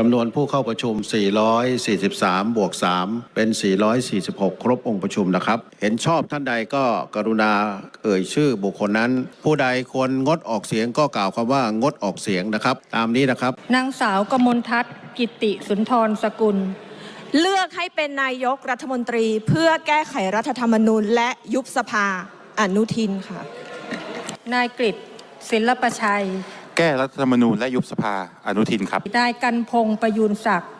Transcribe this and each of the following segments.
จำนวนผู้เข้าประชุม 443 บวก 3 เป็น 446 ครบองค์ประชุมนะครับ เห็นชอบท่านใดก็กรุณาเอ่ยชื่อบุคคลนั้น ผู้ใดควรงดออกเสียงก็กล่าวคำว่างดออกเสียงนะครับ ตามนี้นะครับ นางสาวกมลทัศน์กิติสุนทรสกุล เลือกให้เป็นนายกรัฐมนตรีเพื่อแก้ไขรัฐธรรมนูญ และยุบสภาอนุทินค่ะ นายกฤษศิลปชัย แก้รัฐธรรมนูญและยุบสภาอนุทินครับ นายกันพงศ์ประยูนศักดิ์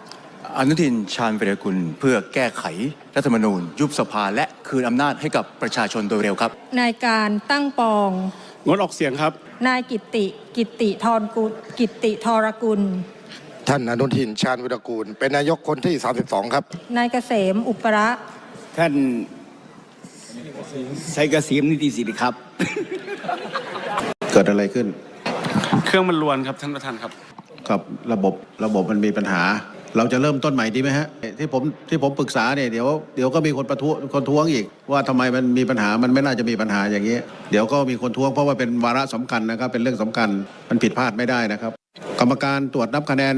อนุทินชาญวิรกุลเพื่อแก้ไขรัฐธรรมนูญ ยุบสภาและคืนอำนาจให้กับประชาชนโดยเร็วครับ นายการตั้งปอง งดออกเสียงครับ นายกิตติ กิตติทรกุลกิตติทรกุล ท่านอนุทินชาญวิรกูล เป็นนายกคนที่ 32 ครับ นายเกษมอุประ ท่านชัยเกษมนิติสิริครับ เกิดอะไรขึ้น เครื่องมันลวนครับท่านประธานครับ ครับระบบระบบมันมีปัญหา เราจะเริ่มต้นใหม่ดีไหมฮะที่ผมที่ผมปรึกษาเนี่ยเดี๋ยวเดี๋ยวก็มีคนประท้วงคนท้วงอีก ว่าทำไมมันมีปัญหามันไม่น่าจะมีปัญหาอย่างนี้ เดี๋ยวก็มีคนท้วงเพราะว่าเป็นวาระสำคัญนะครับ เป็นเรื่องสำคัญมันผิดพลาดไม่ได้นะครับ กรรมการตรวจนับคะแนน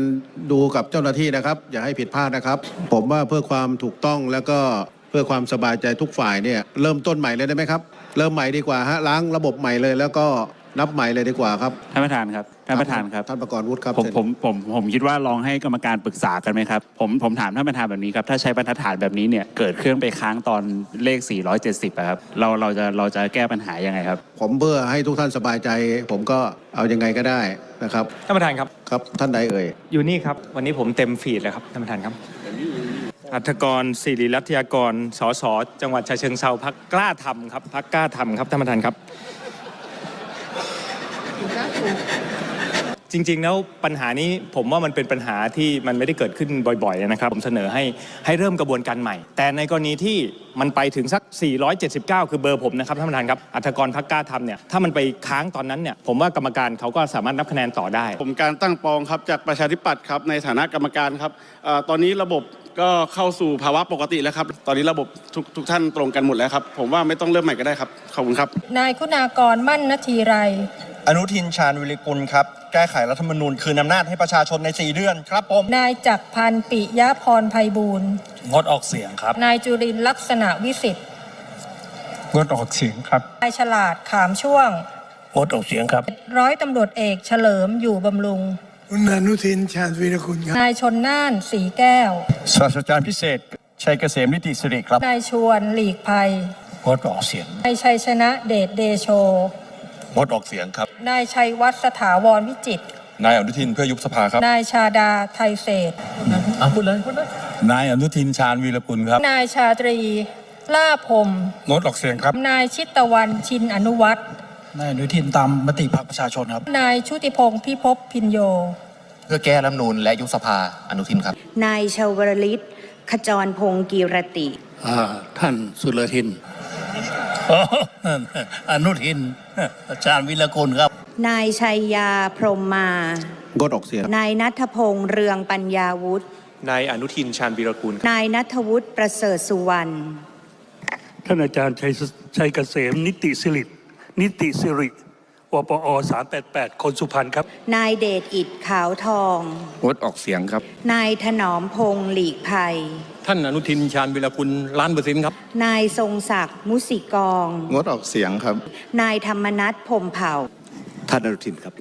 ดูกับเจ้าหน้าที่นะครับ อย่าให้ผิดพลาดนะครับ ผมว่าเพื่อความถูกต้องแล้วก็เพื่อความสบายใจทุกฝ่ายเนี่ยเริ่มต้นใหม่เลยได้ไหมครับ เริ่มใหม่ดีกว่าฮะล้างระบบใหม่เลยแล้วก็ นับใหม่เลยดีกว่าครับท่านประธานครับท่านประธานครับท่านประกรณ์วุฒิครับผมเชิญผมผมผมคิดว่าลองให้กรรมการปรึกษากันไหมครับผมผมถามท่านประธานแบบนี้ครับถ้าใช้บรรทัดฐานแบบนี้เนี่ยเกิดเครื่องไปค้างตอนเลข 470อะครับเราเราจะเราจะแก้ปัญหายังไงครับ ผมเพื่อให้ทุกท่านสบายใจ ผมก็เอายังไงก็ได้นะครับท่านประธานครับครับท่านใดเอ่ยอยู่นี่ครับวันนี้ผมเต็มฟีดแล้วครับท่านประธานครับอัธกรศิริรัตยากรสสจังหวัดฉะเชิงเซาพักกล้าทำครับพักกล้าทำครับท่านประธานครับ จริงๆ แล้วปัญหานี้ผมว่ามันเป็นปัญหาที่มันไม่ได้เกิดขึ้นบ่อยๆนะครับ ผมเสนอให้ให้เริ่มกระบวนการใหม่ แต่ในกรณีที่มันไปถึงสัก 479 คือเบอร์ผมนะครับท่านประธานครับอัธกรพักกล้าทำเนี่ยถ้ามันไปค้างตอนนั้นเนี่ยผมว่ากรรมการเขาก็สามารถนับคะแนนต่อได้ ผมการตั้งปองครับจากประชาธิปัตย์ครับในฐานะกรรมการครับเอ่อตอนนี้ระบบก็เข้าสู่ภาวะปกติแล้วครับ ตอนนี้ระบบทุกทุกท่านตรงกันหมดแล้วครับ ผมว่าไม่ต้องเริ่มใหม่ก็ได้ครับขอบคุณครับ นายคุณากรมั่นนาทีไร อนุทินชาญวิริกุลครับ แก้ไขรัฐธรรมนูญคืนอำนาจให้ประชาชนใน 4 เดือนครับผม นายจักรพันธ์ปิยพรภัยบูรณ์งดออกเสียงครับ นายจุรินทร์ลักษณะวิสิทธิ์งดออกเสียงครับ นายฉลาดขามช่วง งดออกเสียงครับ ร้อยตำรวจเอกเฉลิมอยู่บำรุง คุณอนุทินชาญวิรกูลครับ นายชนน่านสีแก้ว ศาสตราจารย์พิเศษ ชัยเกษมนิติสิริครับนายชวนหลีกภัยงดออกเสียง นายชัยชนะเดชเดโช งดออกเสียงครับ นายชัยวัฒน์สถาวรวิจิตรนายอนุทินเพื่อยุบสภาครับ นายชาดาไทยเศรษฐ์พูดเลยพูดเลยนายอนุทินชาญวีรกุลครับ นายชาตรี ล่าพรมงดออกเสียงครับ นายชิตตะวันชินอนุวัตรนายอนุทินตามมติพรรคประชาชนครับ นายชุติพงศ์พิภพพินโย เพื่อแก้รัฐธรรมนูญและยุบสภาอนุทินครับ นายชาวรลิตขจรพงศ์กีรติท่านสุรทิน อนุทินชาญวีรกุลครับ นายชัยยาพรหมมา งดออกเสียง นายนัทพงศ์เรืองปัญญาวุฒิ นายอนุทินชาญวีรกูลนายนัทวุฒิประเสริฐสุวรรณ ท่านอาจารย์ชัยสชัยเกษมนิติสิรินิติสิริ วปอ388 คนสุพรรณครับ นายเดชอิดขาวทอง งดออกเสียงครับ นายถนอมพงศ์หลีกภัย ท่านอนุทินชาญวีรกุลล้านเปอร์เซ็นต์ครับ นายทรงศักดิ์มุสิกอง งดออกเสียงครับ นายธรรมนัฐพรหมเผ่า ท่านอนุทินครับ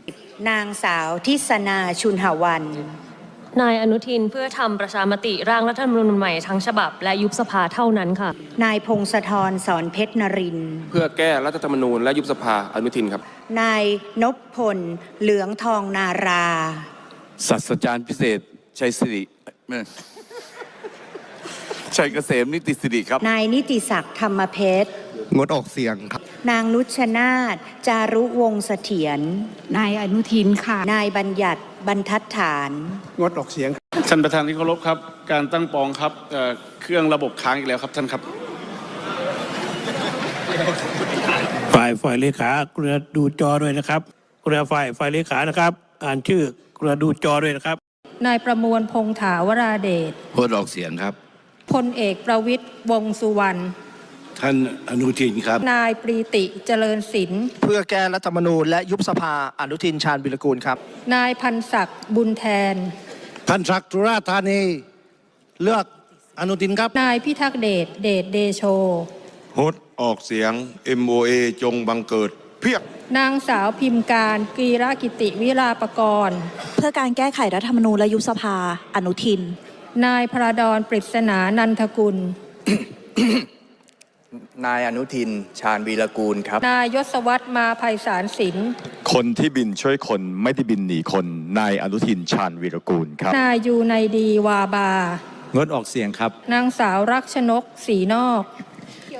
นางสาวทิศนาชุนหวัน นายอนุทินเพื่อทำประชามติร่างรัฐธรรมนูญใหม่ทั้งฉบับ และยุบสภาเท่านั้นค่ะ นายพงศธรสอนเพชรนรินทร์เพื่อแก้รัฐธรรมนูญและยุบสภาอนุทินครับ นายนพพล เหลืองทองนารา ศาสตราจารย์พิเศษ ชัยสิริเอ่อชัยเกษมนิติสิริครับ นายนิติศักดิ์ธรรมเพชร งดออกเสียงครับ นางนุชนาธจารุวงศ์เสถียรนายอนุทินค่ะ นายบัญญัติ บรรทัดฐาน งดออกเสียงท่านประธานที่เคารพครับ การตั้งปองครับเอ่อเครื่องระบบค้างอีกแล้วครับท่านครับ ฝ่ายฝ่ายเลขากรุณาดูจอด้วยนะครับกรุณาฝ่ายฝ่ายเลขานะครับ อ่านชื่อกรุณาดูจอด้วยนะครับ นายประมวลพงษ์ถาวราเดชงดออกเสียงครับ พลเอกประวิตยวงษ์สุวรรณ ท่านอนุทินครับ นายปรีติเจริญศิลป์เพื่อแก้รัฐธรรมนูญและยุบสภาอนุทินชาญวีรกุลครับ นายพันศักดิ์บุญแทน ท่านศักดิ์สุราษฎร์ธานี เลือกอนุทินครับนายพิทักษ์เดชเดชเดโช งดออกเสียง MOA จงบังเกิด เพียบ นางสาวพิมพ์การกีรกิติวิลาปกรณ์ เพื่อการแก้ไขรัฐธรรมนูญและยุบสภาอนุทิน นายพระดอนปริศนานันทกุล นายอนุทินชาญวีรกูลครับ นายยศวัตรมาภัยสารสินคนที่บินช่วยคนไม่ได้บินหนีคน นายอนุทินชาญวีรกูลครับ นายยูไนดีวาบา งดออกเสียงครับ นางสาวรักชนกสีนอก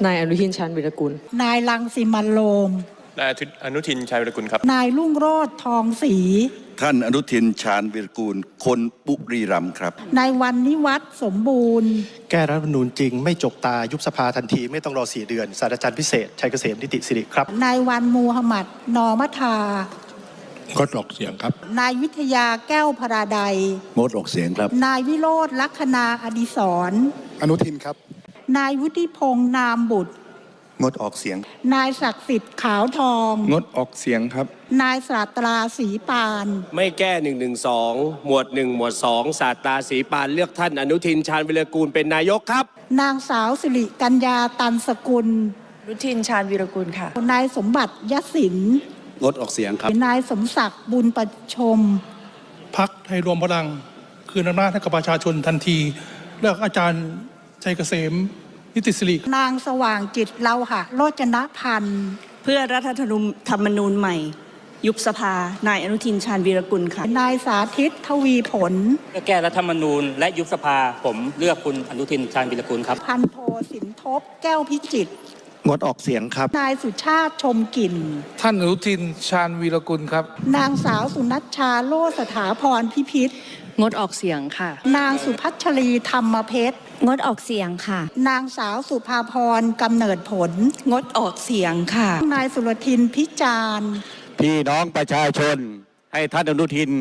นายอนุทินชาญวิรกุล นายลังสิมันโลม นายอนุทินชาญวีรกุลครับ นายลุ่งโรธทองศรีท่านอนุทินชาญวีรกูลคนปุรีรัมย์ครับ นายวันนิวัฒน์สมบูรณ์ แก้รัฐธรรมนูญจริง ไม่จกตายุบสภาทันที ไม่ต้องรอสี่เดือน ศาสตราจารย์พิเศษ ชัยเกษมนิติสิริครับ นายวันมูฮัมหมัดนอมัทา งดออกเสียงครับ นายวิทยาแก้วพราใดงดออกเสียงครับ นายวิโรธลัคนาอดิศรอนุทินครับ นายวุฒิพงษ์นามบุตร งดออกเสียง นายศักดิ์สิทธิ์ขาวทอง งดออกเสียงครับ นายสราตราศรีปาน ไม่แก้1นึหมวด 1 หมวด 2 ศาสตราศรีปานเลือกท่านอนุทินชาญวิรกูลเป็นนายกครับ นางสาวสิริกัญญาตันสกุลอนุทินชาญวิรกุลค่ะ นายสมบัติยศินงดออกเสียงครับ นายสมศักดิ์บุญประชม พักไทยรวมพลัง คืนอำนาจให้กับประชาชนทันที เลือกอาจารย์ชัยเกษม นิติสิรินางสว่างจิตเลาหะโรจนพันธ์เพื่อรัฐธรรมนูญใหม่ ยุบสภา นายอนุทินชาญวีรกุลค่ะ นายสาธิตทวีผล เพื่อแก้รัฐธรรมนูญและยุบสภาผมเลือกคุณอนุทินชาญวิรกุลครับ พันโทสินทบแก้วพิจิตรงดออกเสียงครับ นายสุชาติชมกลิ่น ท่านอนุทินชาญวีรกุลครับ นางสาวสุนัชชาโลสถาพรพิพิธงดออกเสียงค่ะ นางสุพัชรีธรรมเพชร งดออกเสียงค่ะ นางสาวสุภาพรกำเนิดผล งดออกเสียงค่ะ นายสุรทินพิจารณ์พี่น้องประชาชน ให้ท่านอนุทิน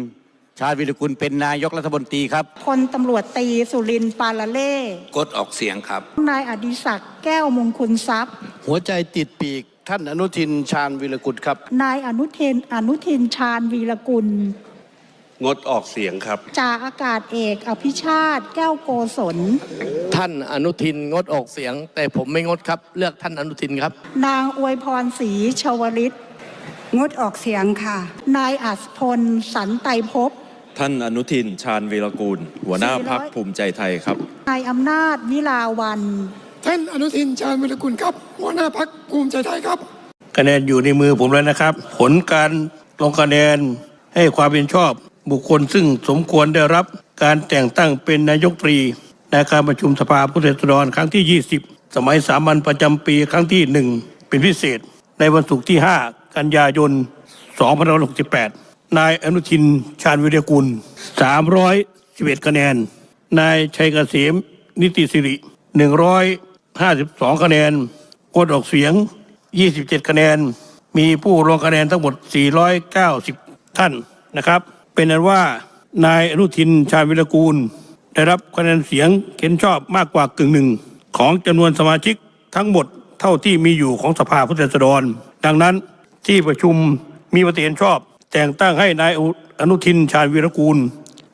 ชาญวิรกุลเป็นนายกรัฐมนตรีครับ พลตำรวจตีสุรินทร์ปาละเล่กดออกเสียงครับ นายอดิศักดิ์แก้วมงคลทรัพย์ หัวใจติดปีกท่านอนุทินชาญวิรกุลครับ นายอนุทินอนุทินชาญวีรกุล งดออกเสียงครับ จ่าอากาศเอกอภิชาติแก้วโกศล ท่านอนุทินงดออกเสียง แต่ผมไม่งดครับ เลือกท่านอนุทินครับ นางอวยพรศรีชวลิต งดออกเสียงค่ะ นายอัศพลสันไตรภพท่านอนุทินชาญวีรกูล หัวหน้า400พักภูมิใจไทยครับ นายอำนาจวิลาวันท่านอนุทินชาญวิรกุลครับ หัวหน้าพักภูมิใจไทยครับ คะแนนอยู่ในมือผมแล้วนะครับ ผลการลงคะแนนให้ความเป็นชอบ บุคคลซึ่งสมควรได้รับการแต่งตั้งเป็นนายกตรี ในการประชุมสภาผู้แทนราษฎรครั้งที่ 20 สมัยสามัญประจำปีครั้งที่ 1 เป็นพิเศษ ในวันศุกร์ที่ 5 กันยายน 2568 นายอนุทินชาญวิรกุล 311 คะแนน นายชัยเกษมนิติสิริ 152 คะแนนงดออกเสียง 27 คะแนน มีผู้ลงคะแนนทั้งหมด 490 ท่านนะครับ เป็นนั้นว่านายอนุทินชาญวิรกูล ได้รับคะแนนเสียงเห็นชอบมากกว่ากึ่งหนึ่ง ของจำนวนสมาชิกทั้งหมดเท่าที่มีอยู่ของสภาผู้แทนราษฎร ดังนั้นที่ประชุมมีมติเห็นชอบ แต่งตั้งให้นายอนุทินชาญวีรกูล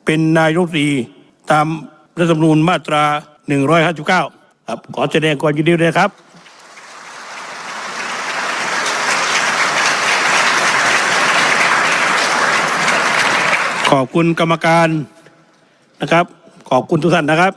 เป็นนายกรัฐมนตรีตามรัฐธรรมนูญมาตรา 159 ครับขอแสดงความยินดีด้วยครับ ขอบคุณกรรมการนะครับ ขอบคุณทุกท่านนะครับ